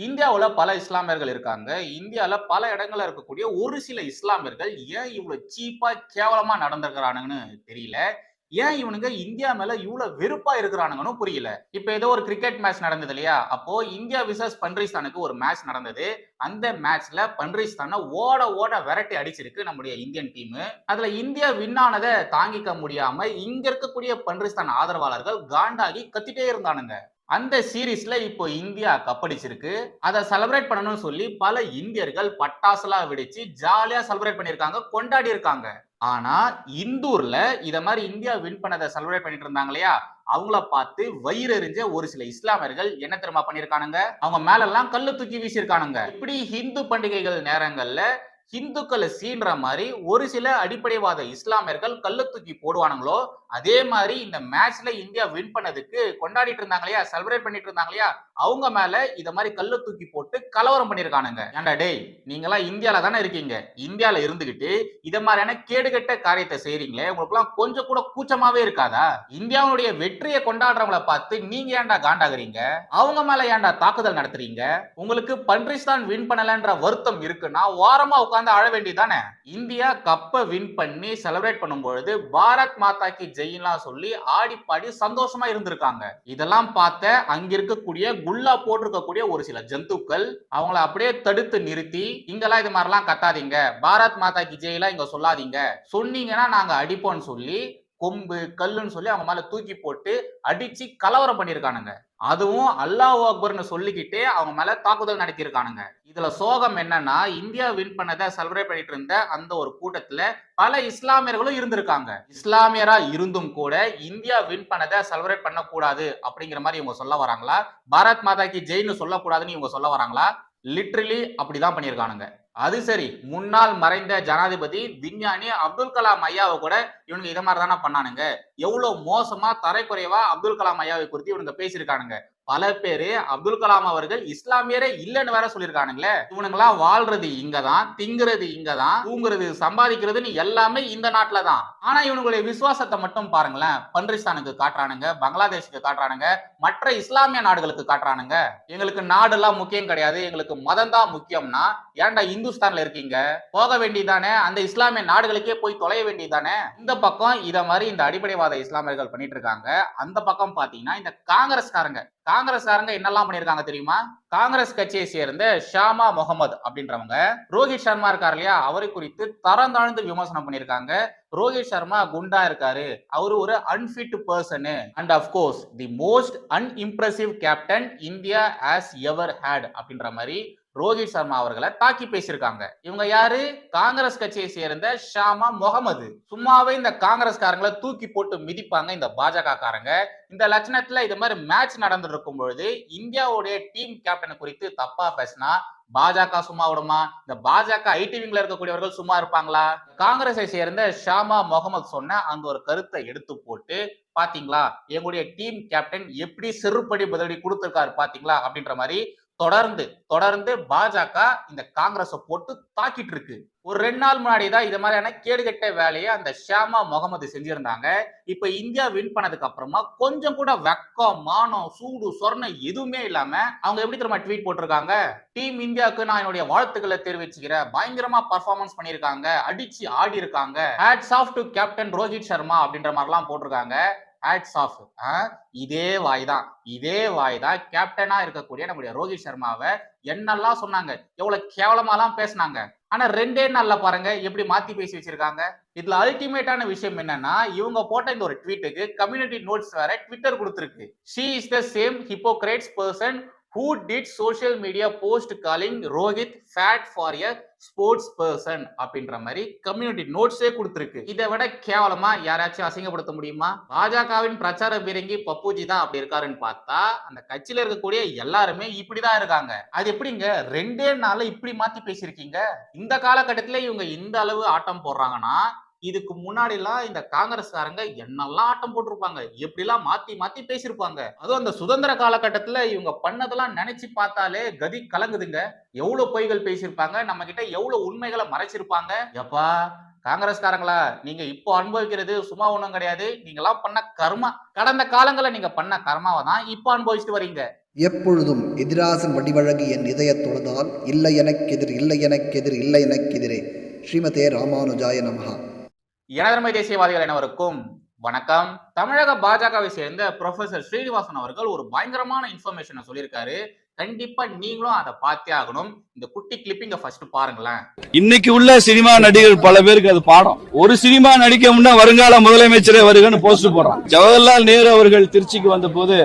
இந்தியாவில் பல இஸ்லாமியர்கள் இருக்காங்க. இந்தியாவில் பல இடங்கள்ல இருக்கக்கூடிய ஒரு சில இஸ்லாமியர்கள் ஏன் இவ்வளோ சீப்பா கேவலமா நடந்திருக்கிறானுங்கன்னு தெரியல. ஏன் இவனுங்க இந்தியா மேல இவ்வளவு வெறுப்பா இருக்கிறானுங்கன்னு புரியல. இப்ப ஏதோ ஒரு கிரிக்கெட் மேட்ச் நடந்தது இல்லையா? அப்போ இந்தியா விசஸ் பன்ரிஸ்தானுக்கு ஒரு மேட்ச் நடந்தது. அந்த மேட்ச்ல பன்ரிஸ்தானை ஓட ஓட விரட்டி அடிச்சிருக்கு நம்முடைய இந்தியன் டீம் அதுல இந்தியா வின் ஆனதை தாங்கிக்க முடியாம இங்க இருக்கக்கூடிய பன்ரிஸ்தான் ஆதரவாளர்கள் காண்டாகி கத்திட்டே இருந்தானுங்க. அந்த சீரீஸ்ல இப்போ இந்தியா கப்படிச்சிருக்கு. அதை செலிப்ரேட் பண்ணணும்னு சொல்லி பல இந்தியர்கள் பட்டாசுலாம் வெடிச்சு ஜாலியா செலிப்ரேட் பண்ணிருக்காங்க கொண்டாடி இருக்காங்க ஆனா இந்தூர்ல இத மாதிரி இந்தியா வின் பண்ணதை செலிப்ரேட் பண்ணிட்டு இருந்தாங்க இல்லையா அவங்கள பார்த்து வயிறு எறிஞ்ச ஒரு சில இஸ்லாமியர்கள் என்ன தெரியுமா பண்ணிருக்கானுங்க அவங்க மேல எல்லாம் கல்லு தூக்கி வீசியிருக்கானுங்க. இப்படி ஹிந்து பண்டிகைகள் நேரங்கள்ல ஹிந்துக்களை சீன்ற மாதிரி ஒரு சில அடிப்படைவாத இஸ்லாமியர்கள் கல்லு தூக்கி போடுவானுங்களோ அதே மாதிரி இந்த மேட்ச்ல இந்தியா வின் பண்ணதுக்கு கொண்டாடிட்டு இருந்தாங்க இல்லையா? செலிப்ரேட் பண்ணிட்டு இருந்தாங்க இல்லையா? அவங்க மேல இத மாதிரி கல்லு தூக்கி போட்டு கலவரம் பண்ணிருக்கானுங்க. ஏன்டா டேய் நீங்க எல்லாம் இந்தியால தானே இருக்கீங்க? இந்தியால இருந்துகிட்டு இத மாதிரியான கேடுகட்ட காரியத்தை செய்றீங்களே உங்களுக்கு எல்லாம் கொஞ்சம் கூட கூச்சமாவே இருக்காதா? இந்தியாவுடைய வெற்றியை கொண்டாடுறவங்கள பார்த்து நீங்க ஏன்டா காண்டாகிறீங்க? அவங்க மேல ஏன்டா தாக்குதல் நடத்துறீங்க? உங்களுக்கு பன்றிஸ்தான் வின் பண்ணலன்ற வருத்தம் இருக்குன்னா வாரமா உட்கார்ந்து அழ வேண்டியதானே இந்தியா கப்பை வின் பண்ணி செலிப்ரேட் பண்ணும்பொழுது பாரத் மாதா கி ஜெயின்லாம் சொல்லி ஆடி பாடி சந்தோஷமா இருந்திருக்காங்க. இதெல்லாம் பார்த்த அங்க இருக்கக்கூடிய குல்லா போட்டிருக்கக்கூடிய ஒரு சில ஜந்துக்கள் அவங்கள அப்படியே தடுத்து நிறுத்தி இங்கெல்லாம் இது மாதிரிலாம் கத்தாதீங்க. பாரத் மாதா கி ஜெயிலாம் இங்க சொல்லாதீங்க. சொன்னீங்கன்னா நாங்க அடிப்போம்னு சொல்லி கொம்பு கல்லுன்னு சொல்லி அவங்க மேல தூக்கி போட்டு அடிச்சு கலவரம் பண்ணியிருக்கானுங்க. அதுவும் அல்லாஹ் அக்பர்னு சொல்லிக்கிட்டே அவங்க மேல தாக்குதல் நடத்தியிருக்கானுங்க. இதுல சோகம் என்னன்னா இந்தியா வின் பண்ணதை செலிப்ரேட் பண்ணிட்டு இருந்த அந்த ஒரு கூட்டத்துல பல இஸ்லாமியர்களும் இருந்திருக்காங்க. இஸ்லாமியரா இருந்தும் கூட இந்தியா வின் பண்ணதை செலிப்ரேட் பண்ணக்கூடாது அப்படிங்கிற மாதிரி இவங்க சொல்ல வராங்களா? பாரத் மாதா கி ஜெயின்னு சொல்லக்கூடாதுன்னு இவங்க சொல்ல வராங்களா? லிட்ரலி அப்படிதான் பண்ணியிருக்கானுங்க. அது சரி. முன்னாள் மறைந்த ஜனாதிபதி விஞ்ஞானி அப்துல் கலாம் ஐயாவை கூட இவனுங்க இதை மாதிரி தானே பண்ணானுங்க. எவ்வளவு மோசமா தரைக்குறைவா அப்துல் கலாம் ஐயாவை குறித்து இவனுங்க பேசியிருக்கானுங்க. பல பேரு அப்துல் கலாம் அவர்கள் இஸ்லாமியரே இல்லைன்னு வேற சொல்லியிருக்கானுங்களே. இவனுங்களா வாழ்றது இங்கதான் திங்குறது இங்கதான் தூங்குறது சம்பாதிக்கிறதுன்னு எல்லாமே இந்த நாட்டுல தான் ஆனா இவனுங்களுடைய விசுவாசத்தை மட்டும் பாருங்களேன். பன்றிஸ்தானுக்கு காட்டுறானுங்க பங்களாதேஷுக்கு காட்டுறானுங்க மற்ற இஸ்லாமிய நாடுகளுக்கு காட்டுறானுங்க. எங்களுக்கு நாடெல்லாம் முக்கியம் கிடையாது எங்களுக்கு மதம் தான் முக்கியம்னா ஏன்டா இந்துஸ்தான்ல இருக்கீங்க? போக வேண்டியதானே அந்த இஸ்லாமிய நாடுகளுக்கே போய் தொலைய வேண்டியதானே இந்த பக்கம் இத மாதிரி இந்த அடிப்படைவாத இஸ்லாமியர்கள் பண்ணிட்டு இருக்காங்க. அந்த பக்கம் பாத்தீங்கன்னா இந்த காங்கிரஸ்காரங்க காங்கிரஸ்காரங்க என்னெல்லாம் பண்ணிருக்காங்க தெரியுமா? காங்கிரஸ் கட்சியை சேர்ந்த ஷாமா முகமது அப்படின்றவங்க. ரோஹித் சர்மா இருக்கார் இல்லையா? அவரை குறித்து தரம் தாழ்ந்து விமர்சனம் பண்ணியிருக்காங்க. ரோஹித் சர்மா குண்டா இருக்காரு. அவரு ஒரு unfit person and of course the most unimpressive captain India as ever had அப்படின்ற மாதிரி ரோஹித் சர்மா அவர்களை தாக்கி பேசியிருக்காங்க. இவங்க யாரு? காங்கிரஸ் கட்சியை சேர்ந்த ஷாமா முகமது. சும்மாவே இந்த காங்கிரஸ்காரங்களை தூக்கி போட்டு மிதிப்பாங்க இந்த பாஜக காரங்க இந்த லட்சணத்துல இது மாதிரி மேட்ச் நடந்துட்டு இருக்கும் பொழுது இந்தியாவுடைய டீம் கேப்டன் குறித்து தப்பா பேசினா பாஜக சும்மா விடுமா? இந்த பாஜக ஐடி விங்ல இருக்கக்கூடியவர்கள் சும்மா இருப்பாங்களா? காங்கிரஸை சேர்ந்த ஷாமா முகமது சொன்ன அந்த ஒரு கருத்தை எடுத்து போட்டு பாத்தீங்களா? எங்களுடைய டீம் கேப்டன் எப்படி செருப்படி பதிலடி கொடுத்திருக்காரு பாத்தீங்களா? அப்படின்ற மாதிரி தொடர்ந்து தொடர்ந்து பாஜக இந்த காங்கிரஸை போட்டு தாக்கிட்டு இருக்கு. ஒரு ரெண்டு நாள் முன்னாடி தான் இது மாதிரியான கேடுகட்ட வேலையை அந்த ஷியாமா முகமது செஞ்சிருந்தாங்க. இப்ப இந்தியா வின் பண்ணதுக்கு அப்புறமா கொஞ்சம் கூட வெக்கம் மானம் சூடு சொர்ணம் எதுவுமே இல்லாம அவங்க எப்படி திரும்ப ட்வீட் போட்டிருக்காங்க? டீம் இந்தியாவுக்கு நான் என்னுடைய வாழ்த்துக்களை தெரிவிச்சுக்கிறேன். பயங்கரமா பர்ஃபார்மன்ஸ் பண்ணியிருக்காங்க. அடிச்சு ஆடி இருக்காங்க hats off to captain Rohit Sharma அப்படின்ற மாதிரிலாம் போட்டிருக்காங்க. ஹேட்ஸ் ஆஃப் இதே வாய் தான் இதே வாய் தான் கேப்டனா இருக்கக்கூடிய நம்முடைய ரோஹித் சர்மாவை என்னெல்லாம் சொன்னாங்க? எவ்வளவு கேவலமாலாம் பேசினாங்க. ஆனா ரெண்டே நாள்ல பாருங்க எப்படி மாத்தி பேசி வச்சிருக்காங்க. இதுல அல்டிமேட்டான விஷயம் என்னன்னா இவங்க போட்ட இந்த ஒரு ட்வீட்டுக்கு கம்யூனிட்டி நோட்ஸ் வேற ட்விட்டர் கொடுத்துருக்கு. She is the same hypocrites person who did social media post calling Rohit fat for a sports person அப்படின்ற மாதிரி கம்யூனிட்டி நோட்ஸே கொடுத்துருக்கு. இதை விட கேவலமா யாராச்சும் அசிங்கப்படுத்த முடியுமா? பாஜகவின் பிரச்சார பீரங்கி பப்புஜி தான் அப்படி இருக்காருன்னு பார்த்தா அந்த கட்சியில இருக்கக்கூடிய எல்லாருமே இப்படிதான் இருக்காங்க. அது எப்படிங்க? ரெண்டே நாள்ல இப்படி மாத்தி பேசியிருக்கீங்க? இந்த காலகட்டத்தில் இவங்க இந்த அளவு ஆட்டம் போடுறாங்கன்னா இதுக்கு முன்னாடி எல்லாம் இந்த காங்கிரஸ்காரங்க என்னெல்லாம் ஆட்டம் போட்டிருப்பாங்க? எப்படிலாம் மாத்தி மாத்தி பேசியிருப்பாங்க? அதுவும் அந்த சுதந்திர காலகட்டத்துல இவங்க பண்ணதெல்லாம் நினைச்சு பார்த்தாலே கதி கலங்குதுங்க. எவ்வளவு பொய்கள் பேசியிருப்பாங்க? நம்ம கிட்ட எவ்வளவு உண்மைகளை மறைச்சிருப்பாங்க? எப்பா காங்கிரஸ்காரங்களா நீங்க இப்போ அனுபவிக்கிறது சும்மா ஒண்ணும் கிடையாது. நீங்களாம் பண்ண கர்மா கடந்த காலங்களில் நீங்க பண்ண கர்மாவை தான் இப்போ அனுபவிச்சுட்டு வரீங்க. எப்பொழுதும் எதிராசன் வடிவழகு என் இதயத் தொழுதால் இல்லை எனக்கெதிர் இல்லை எனக்கெதிர் இல்லை எனக்கெதிரே ஸ்ரீமதே ராமானுஜாய நமகா எனதர்மை தேசியவாதிகள் அனைவருக்கும் வணக்கம். தமிழக பாஜகவை சேர்ந்த ப்ரொஃபசர் ஸ்ரீனிவாசன் அவர்கள் ஒரு பயங்கரமான இன்ஃபர்மேஷனை சொல்லியிருக்காரு. கண்டிப்பா நீங்களும் அதை பார்த்தே ஆகணும். இந்த குட்டி கிளிப்பிங்க ஃபர்ஸ்ட் பாருங்களேன். இன்னைக்கு உள்ள சினிமா நடிகர் பல பேருக்கு அது பாடம். ஒரு சினிமா நடிக்க முன்னா வருங்கால முதலமைச்சரே வருகன்னு போஸ்ட் போடுறான். ஜவஹர்லால் நேரு அவர்கள் திருச்சிக்கு வந்த போது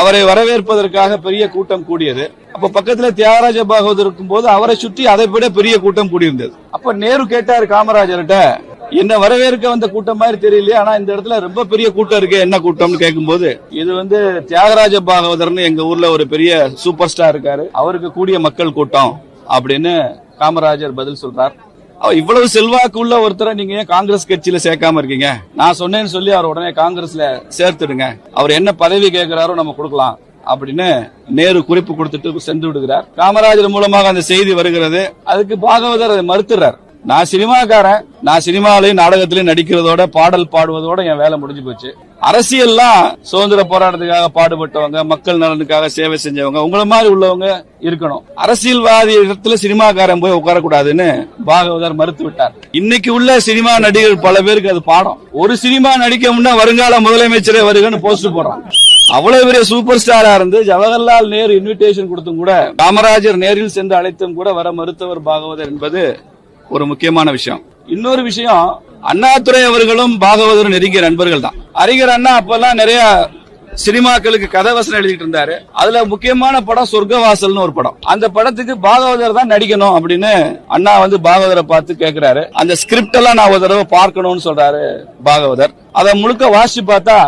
அவரை வரவேற்பதற்காக பெரிய கூட்டம் கூடியது. அப்ப பக்கத்துல தியாகராஜ பாகவதர் இருக்கும் போது அவரை சுற்றி அதை விட பெரிய கூட்டம் கூடியிருந்தது. அப்ப நேரு கேட்டாரு காமராஜர்கிட்ட என்ன வரவேற்க வந்த கூட்டம் மாதிரி தெரியலையே ஆனா இந்த இடத்துல ரொம்ப பெரிய கூட்டம் இருக்கு. என்ன கூட்டம்னு கேட்கும்போது இது வந்து தியாகராஜ பாகவதர்னு எங்க ஊர்ல ஒரு பெரிய சூப்பர் ஸ்டார் இருக்காரு. அவருக்கு கூடிய மக்கள் கூட்டம் அப்படின்னு காமராஜர் பதில் சொல்றார். இவ்வளவு செல்வாக்கு உள்ள ஒருத்தரை நீங்க ஏன் காங்கிரஸ் கட்சியில சேர்க்காம இருக்கீங்க? நான் சொன்னேன்னு சொல்லி அவர் உடனே காங்கிரஸ்ல சேர்த்துடுங்க. அவர் என்ன பதவி கேட்கிறாரோ நம்ம கொடுக்கலாம் அப்படின்னு நேரு குறிப்பு கொடுத்துட்டு சென்று விடுகிறார். காமராஜர் மூலமாக அந்த செய்தி வருகிறது. அதுக்கு பாகவதர் அதை மறுத்துறார். நான் சினிமாக்காரன். நான் சினிமாலையும் நாடகத்திலையும் நடிக்கிறதோட பாடல் பாடுவதோட என் வேலை முடிஞ்சு போச்சு. அரசியல்லாம் சுதந்திர போராட்டத்துக்காக பாடுபட்டவங்க மக்கள் நலனுக்காக சேவை செஞ்சவங்க உங்கள மாதிரி உள்ளவங்க இருக்கணும். அரசியல்வாதி இடத்துல சினிமாக்காரன் போய் உட்காரக்கூடாதுன்னு பாகவதர் மறுத்து விட்டார் இன்னைக்கு உள்ள சினிமா நடிகர் பல பேருக்கு அது பாடம். ஒரு சினிமா நடிக்க முன்னா வருங்கால முதலமைச்சரே வருகன்னு போஸ்ட் போடுறான். அவ்வளவு பெரிய சூப்பர் ஸ்டாரா இருந்து ஜவஹர்லால் நேரு இன்விடேஷன் கொடுத்தும் கூட காமராஜர் நேரில் சென்று அழைத்தும் கூட வர மறுத்தவர் பாகவதர் என்பது ஒரு முக்கியமான விஷயம். இன்னொரு விஷயம் அண்ணாதுரை அவர்களும் பாகவதரும் நெருங்கிய நண்பர்கள் தான். அறிஞர் அண்ணா அப்பெல்லாம் நிறைய சினிமாக்களுக்கு கதை வசனம் எழுதிட்டு இருந்தாரு. அதுல முக்கியமான படம் சொர்க்கவாசல்னு ஒரு படம். அந்த படத்துக்கு பாகவதர் தான் நடிக்கணும் அப்படின்னு அண்ணா வந்து பாகவதரை பார்த்து கேக்குறாரு. அந்த ஸ்கிரிப்ட் எல்லாம் நான் ஒரு தடவை பார்க்கணும்னு சொல்றாரு பாகவதர். அதை முழுக்க வாசிச்சு பார்த்தா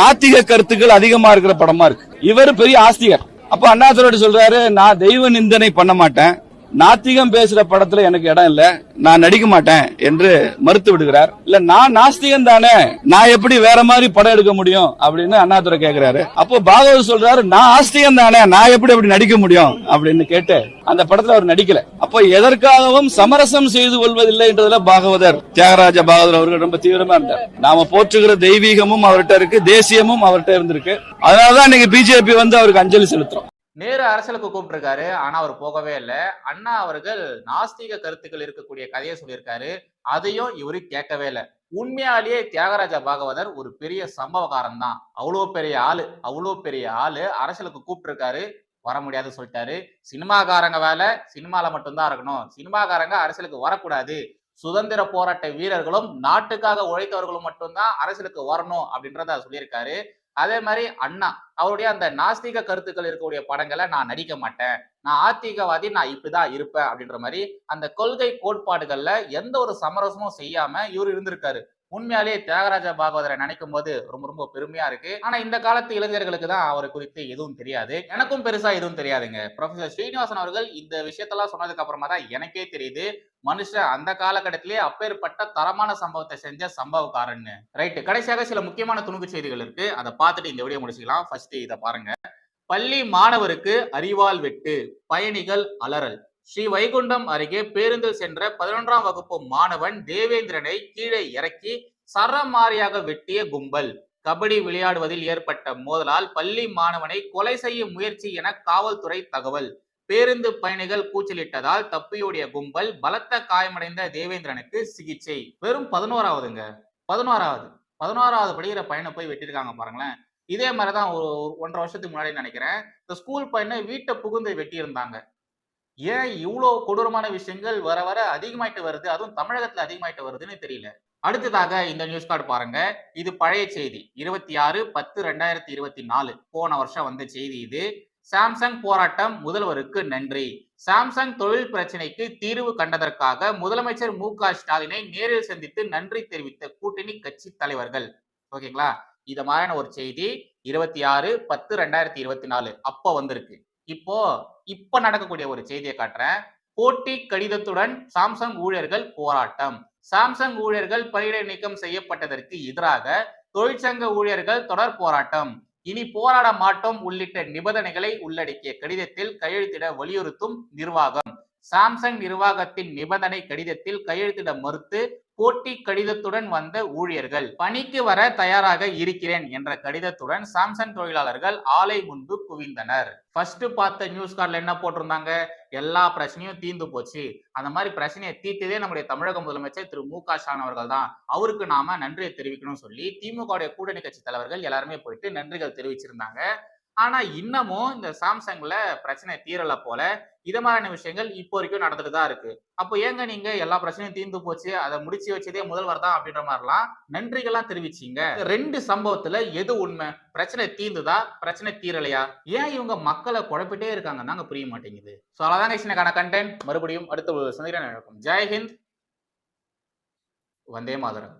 நாத்திக கருத்துக்கள் அதிகமா இருக்கிற படமா இருக்கு. இவர் பெரிய ஆஸ்திகர். அப்ப அண்ணாதுரை சொல்றாரு நான் தெய்வ நிந்தனை பண்ண மாட்டேன். நாத்திகம் பேசுற படத்துல எனக்கு இடம் இல்ல. நான் நடிக்க மாட்டேன் என்று மறுத்து விடுகிறார். இல்ல நான் நாஸ்திகம் தானே. நான் எப்படி வேற மாதிரி படம் எடுக்க முடியும் அப்படின்னு அண்ணாதுரை கேக்குறாரு. அப்போ பாகவத் சொல்றாரு நான் ஆஸ்திகம் தானே. நான் எப்படி அப்படி நடிக்க முடியும் அப்படின்னு கேட்டு அந்த படத்துல அவர் நடிக்கல. அப்போ எதற்காகவும் சமரசம் செய்து கொள்வதில்லை என்றதுல பாகவதர் தியாகராஜ பாகவதர் அவர்கள் ரொம்ப தீவிரமா இருந்தார். நாம போற்றுகிற தெய்வீகமும் அவர்கிட்ட இருக்கு தேசியமும் அவர்கிட்ட இருந்திருக்கு. அதனாலதான் இன்னைக்கு பிஜேபி வந்து அவருக்கு அஞ்சலி செலுத்துறோம். நேரு அரசியலுக்கு கூப்பிட்டுருக்காரு ஆனா அவர் போகவே இல்லை. அண்ணா அவர்கள் நாஸ்திக கருத்துக்கள் இருக்கக்கூடிய கதையை சொல்லியிருக்காரு. அதையும் இவரு கேட்கவே இல்லை. உண்மையாலேயே தியாகராஜ பாகவதர் ஒரு பெரிய சம்பவகாரம் தான் அவ்வளோ பெரிய ஆளு அவ்வளோ பெரிய ஆளு அரசியலுக்கு கூப்பிட்டுருக்காரு. வர முடியாது சொல்லிட்டாரு. சினிமாக்காரங்க வேலை சினிமால மட்டும்தான் இருக்கணும். சினிமாக்காரங்க அரசியலுக்கு வரக்கூடாது. சுதந்திர போராட்ட வீரர்களும் நாட்டுக்காக உழைத்தவர்களும் மட்டும்தான் அரசியலுக்கு வரணும் அப்படின்றத சொல்லியிருக்காரு. அதே மாதிரி அண்ணா அவருடைய அந்த நாஸ்திக கருத்துக்கள் இருக்கக்கூடிய படங்களை நான் நடிக்க மாட்டேன். நான் ஆத்திகவாதி நான் இப்படிதான் இருப்பேன் அப்படின்ற மாதிரி அந்த கொள்கை கோட்பாடுகள்ல எந்த ஒரு சமரசமும் செய்யாம இவர் இருந்திருக்காரு. உண்மையாலேயே தியாகராஜ பாகவதரை நினைக்கும் போது ரொம்ப ரொம்ப பெருமையா இருக்கு. ஆனா இந்த காலத்து இளைஞர்களுக்கு தான் அவரை குறித்து எதுவும் தெரியாது. எனக்கும் பெருசா எதுவும் தெரியாதுங்க. ப்ரொஃபசர் ஸ்ரீனிவாசன் அவர்கள் இந்த விஷயத்தெல்லாம் சொன்னதுக்கு அப்புறமா தான் எனக்கே தெரியுது. மனுஷன் அந்த காலகட்டத்திலே அப்பேற்பட்ட தரமான சம்பவத்தை செஞ்ச சம்பவக்காரன்னு. ரைட் கடைசியாக சில முக்கியமான துணுக்கு செய்திகள் இருக்கு. அதை பார்த்துட்டு இந்த வீடியோ முடிச்சுக்கலாம். ஃபர்ஸ்ட் இதை பாருங்க. பள்ளி மாணவருக்கு அறிவால் வெட்டு பயணிகள் அலறல். ஸ்ரீ வைகுண்டம் அருகே பேருந்தில் சென்ற பதினொன்றாம் வகுப்பு மாணவன் தேவேந்திரனை கீழே இறக்கி சரமாரியாக வெட்டிய கும்பல். கபடி விளையாடுவதில் ஏற்பட்ட மோதலால் பள்ளி மாணவனை கொலை செய்ய முயற்சி என காவல்துறை தகவல். பேருந்து பயணிகள் கூச்சலிட்டதால் தப்பியோடிய கும்பல் பலத்த காயமடைந்த தேவேந்திரனுக்கு சிகிச்சை. வெறும் பதினோராவதுங்க. பதினோராவது. பதினோராவது படிக்கிற பையனை போய் வெட்டியிருக்காங்க பாருங்களேன். இதே மாதிரிதான் ஒரு ஒரு ஒன்றரை வருஷத்துக்கு முன்னாடி நினைக்கிறேன். இந்த ஸ்கூல் பையனை வீட்டை புகுந்து வெட்டியிருந்தாங்க. ஏன் இவ்வளோ கொடூரமான விஷயங்கள் வர வர அதிகமாயிட்டு வருது? அதுவும் தமிழகத்துல அதிகமாயிட்டு வருதுன்னு தெரியல. அடுத்ததாக இந்த நியூஸ் கார்டு பாருங்க. இது பழைய செய்தி. இருபத்தி ஆறு பத்து ரெண்டாயிரத்தி இருபத்தி நாலு. போன வருஷம் வந்த செய்தி இது. சாம்சங் போராட்டம் முதல்வருக்கு நன்றி. சாம்சங் தொழில் பிரச்சனைக்கு தீர்வு கண்டதற்காக முதலமைச்சர் மு க ஸ்டாலினை நேரில் சந்தித்து நன்றி தெரிவித்த கூட்டணி கட்சி தலைவர்கள். ஓகேங்களா? இத மாதிரியான ஒரு செய்தி. இருபத்தி ஆறு பத்து ரெண்டாயிரத்தி இருபத்தி நாலு. அப்போ வந்திருக்கு. இப்போ இப்ப நடக்கக்கூடிய ஒரு செய்தியை காட்டுறேன். போட்டி கடிதத்துடன் சாம்சங் ஊழியர்கள் போராட்டம். சாம்சங் ஊழியர்கள் பணியிடை நீக்கம் செய்யப்பட்டதற்கு எதிராக தொழிற்சங்க ஊழியர்கள் தொடர் போராட்டம். இனி போராட மாட்டோம் உள்ளிட்ட நிபந்தனைகளை உள்ளடக்கிய கடிதத்தில் கையெழுத்திட வலியுறுத்தும் நிர்வாகம். சாம்சங் நிர்வாகத்தின் நிபந்தனை கடிதத்தில் கையெழுத்திட மறுத்து போட்டி கடிதத்துடன் வந்த ஊழியர்கள் பணிக்கு வர தயாராக இருக்கிறேன் என்ற கடிதத்துடன் சாம்சங் தொழிலாளர்கள் ஆலை முன்பு குவிந்தனர். ஃபர்ஸ்ட் பார்த்த நியூஸ் கார்டில் என்ன போட்டிருந்தாங்க? எல்லா பிரச்சனையும் தீர்ந்து போச்சு. அந்த மாதிரி பிரச்சனையை தீர்த்ததே நம்முடைய தமிழக முதலமைச்சர் திரு. மு. க. ஸ்டாலின் அவர்கள் தான். அவருக்கு நாம நன்றியை தெரிவிக்கணும்னு சொல்லி திமுகவுடைய கூட்டணி கட்சி தலைவர்கள் எல்லாருமே போயிட்டு நன்றிகள் தெரிவிச்சிருந்தாங்க. ஆனா இன்னமும் இந்த சாம்சங்ல பிரச்சனை தீரல போல இதை மாதிரியான விஷயங்கள் இப்போ வரைக்கும் நடந்துட்டு தான் இருக்கு. அப்போ ஏங்க நீங்க எல்லா பிரச்சனையும் தீர்ந்து போச்சு? அதை முடிச்சு வச்சதே முதல்வர் தான் அப்படின்ற மாதிரிலாம் நன்றிகள்லாம் தெரிவிச்சிங்க. ரெண்டு சம்பவத்துல எது உண்மை? பிரச்சனை தீர்ந்துதா? பிரச்சனை தீரலையா? ஏன் இவங்க மக்களை குழப்பிட்டே இருக்காங்க நாங்க புரிய மாட்டேங்குது. ஸோ அதான் சின்னக்கான கண்டென்ட் மறுபடியும் அடுத்த சந்திரன் நடக்கும் ஜெய்ஹிந்த் வந்தே மாதரம்.